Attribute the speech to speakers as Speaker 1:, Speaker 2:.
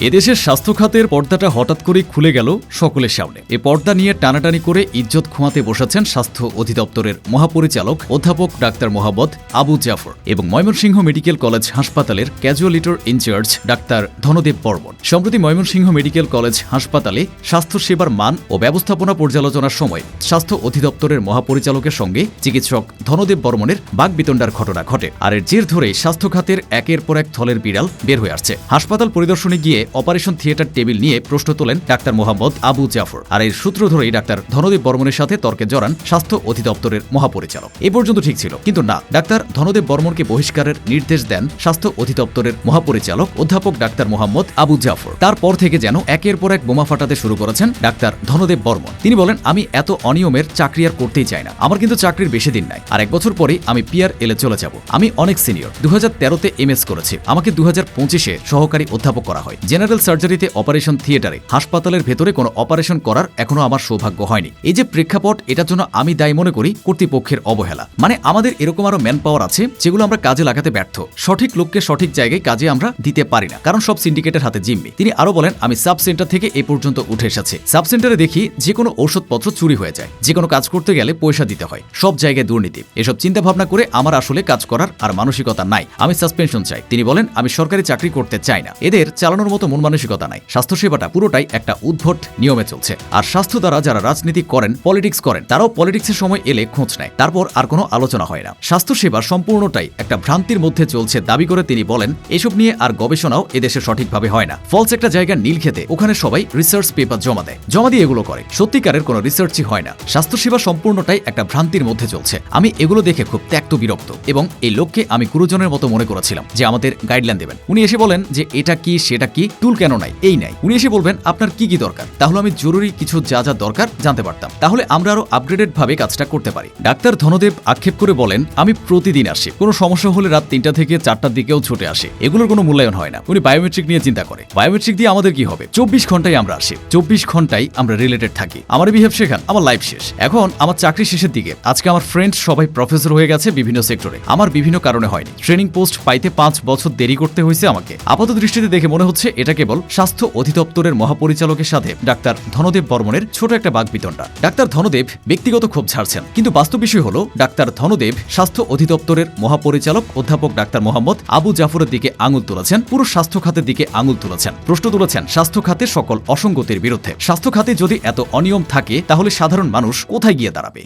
Speaker 1: এদেশের স্বাস্থ্য খাতের পর্দাটা হঠাৎ করেই খুলে গেল সকলের সামনে। এ পর্দা নিয়ে টানাটানি করে ইজ্জত খোঁয়াতে বসেছেন স্বাস্থ্য অধিদপ্তরের মহাপরিচালক অধ্যাপক ডাক্তার মোহাম্মদ আবু জাফর এবং ময়মনসিংহ মেডিকেল কলেজ হাসপাতালের ক্যাজুয়ালিটর ইনচার্জ ডাক্তার ধনদেব বর্মন। সম্প্রতি ময়মনসিংহ মেডিকেল কলেজ হাসপাতালে স্বাস্থ্যসেবার মান ও ব্যবস্থাপনা পর্যালোচনার সময় স্বাস্থ্য অধিদপ্তরের মহাপরিচালকের সঙ্গে চিকিৎসক ধনদেব বর্মনের বাগবিতণ্ডার ঘটনা ঘটে। আর এর জের ধরেই স্বাস্থ্য খাতের একের পর এক থলের বিড়াল বের হয়ে আসছে। হাসপাতাল পরিদর্শনে গিয়ে অপারেশন থিয়েটার টেবিল নিয়ে প্রশ্ন তোলেন ডাক্তার মোহাম্মদ আবু জাফর। আর এর সূত্র ধরেই ডাক্তার ধনদেব বর্মনের সাথে তর্কে জড়ান স্বাস্থ্য অধিদপ্তরের মহাপরিচালক। এ পর্যন্ত ঠিক ছিল। কিন্তু না, ডাক্তার ধনদেব বর্মনকে বহিষ্কারের নির্দেশ দেন স্বাস্থ্য অধিদপ্তরের মহাপরিচালক অধ্যাপক ডাক্তার মোহাম্মদ আবু জাফর। তারপর থেকে যেন একের পর এক বোমা ফাটাতে শুরু করেছেন ডাক্তার ধনদেব বর্মন। তিনি বলেন, আমি এত অনিয়মের চাকরি আর করতেই চাই না। আমার কিন্তু চাকরির বেশি দিন নাই। আর এক বছর পরেই আমি পিআর এলে চলে যাব। আমি অনেক সিনিয়র। দু হাজার তেরোতে এম এস করেছি। আমাকে দু হাজার পঁচিশে সহকারী অধ্যাপক করা হয়। জেনারেল সার্জারিতে অপারেশন থিয়েটারে, হাসপাতালের ভেতরে কোনো অপারেশন করার এখনও আমার সৌভাগ্য হয়নি। এই যে প্রেক্ষাপট, এটার জন্য আমি দায়ী মনে করি কর্তৃপক্ষের অবহেলা। মানে আমাদের এরকম আরও ম্যান পাওয়ার আছে যেগুলো আমরা কাজে লাগাতে ব্যর্থ। সঠিক লোককে সঠিক জায়গায় কাজে আমরা দিতে পারি না, কারণ সব সিন্ডিকেটের হাতে জিম্মি। তিনি আরও বলেন, আমি সাব সেন্টার থেকে এ পর্যন্ত উঠে এসেছি। সাব সেন্টারে দেখি যে কোনো ঔষধপত্র চুরি হয়ে যায়। যে কোনো কাজ করতে গেলে পয়সা দিতে হয়। সব জায়গায় দুর্নীতি। এসব চিন্তা ভাবনা করে আমার আসলে কাজ করার আর মানসিকতা নাই। আমি সাসপেনশন চাই। তিনি বলেন, আমি সরকারি চাকরি করতে চাই না। এদের চালানোর মতো মন মানসিকতা নাই। স্বাস্থ্যসেবাটা পুরোটাই একটা উদ্ভট নিয়মে চলছে। আর স্বাস্থ্য দ্বারা যারা রাজনীতি করেন পলিটিক্স করেন, তারাও পলিটিক্সের সময় এলে খোঁজ নেয়। তারপর আর কোনো আলোচনা হয় না। স্বাস্থ্যসেবা সম্পূর্ণটাই একটা ভ্রান্তির মধ্যে চলছে দাবি করে তিনি বলেন, এসব নিয়ে আর গবেষণাও এদেশে সঠিকভাবে হয় না। ফলস একটা জায়গা নীল খেতে ওখানে সবাই রিসার্চ পেপার জমা দেয়। জমা দিয়ে এগুলো করে। সত্যিকারের কোনো রিসার্চই হয় না। স্বাস্থ্যসেবা সম্পূর্ণটাই একটা ভ্রান্তির মধ্যে চলছে। আমি এগুলো দেখে খুব ত্যক্ত বিরক্ত এবং এই লোককে আমি গুরুজনের মতো মনে করেছিলাম যে আমাদের গাইডলাইন দেবেন। উনি এসে বলেন যে এটা কি, সেটা কি টুল কেন নাই? এই নাই। উনি এসে বলবেন, আপনার কি কি দরকার? তাহলে আমি জরুরি কিছু যা যা দরকার জানতে পারতাম। তাহলে আমরা আরও আপগ্রেডেড ভাবে কাজটা করতে পারি। ডাক্তার ধনদেব আক্ষেপ করে বলেন, আমি প্রতিদিন আসি। কোনো সমস্যা হলে রাত তিনটা থেকে চারটার দিকেও ছুটে আসে। এগুলোর কোনো মূল্যায়ন হয় না। উনি বায়োমেট্রিক নিয়ে চিন্তা করে। বায়োমেট্রিক দিয়ে আমাদের কি হবে? চব্বিশ ঘন্টায় আমরা আসি। চব্বিশ ঘন্টায় আমরা রিলেটেড থাকি। আমার বিহেভ শেখান, আমার লাইফ শেষ। এখন আমার চাকরি শেষের দিকে। আজকে আমার ফ্রেন্ড সবাই প্রফেসর হয়ে গেছে বিভিন্ন সেক্টরে আমার বিভিন্ন কারণে হয়নি। ট্রেনিং পোস্ট পাইতে পাঁচ বছর দেরি করতে হয়েছে আমাকে। আপাত দৃষ্টিতে দেখে মনে হচ্ছে এটা কেবল স্বাস্থ্য অধিদপ্তরের মহাপরিচালকের সাথে ডাক্তার ধনদেব বর্মনের ছোট একটা বাগবিতণ্ডা। ডাক্তার ধনদেব ব্যক্তিগত ক্ষোভ ছাড়ছেন, কিন্তু বাস্তব বিষয় হলো ডাক্তার ধনদেব স্বাস্থ্য অধিদপ্তরের মহাপরিচালক অধ্যাপক ডাক্তার মোহাম্মদ আবু জাফরের দিকে আঙুল তুলেছেন, পুরো স্বাস্থ্য খাতের দিকে আঙুল তুলেছেন। প্রশ্ন তুলেছেন, স্বাস্থ্য খাতের সকল অসঙ্গতির বিরুদ্ধে। স্বাস্থ্য খাতে যদি এত অনিয়ম থাকে, তাহলে সাধারণ মানুষ কোথায় গিয়ে দাঁড়াবে?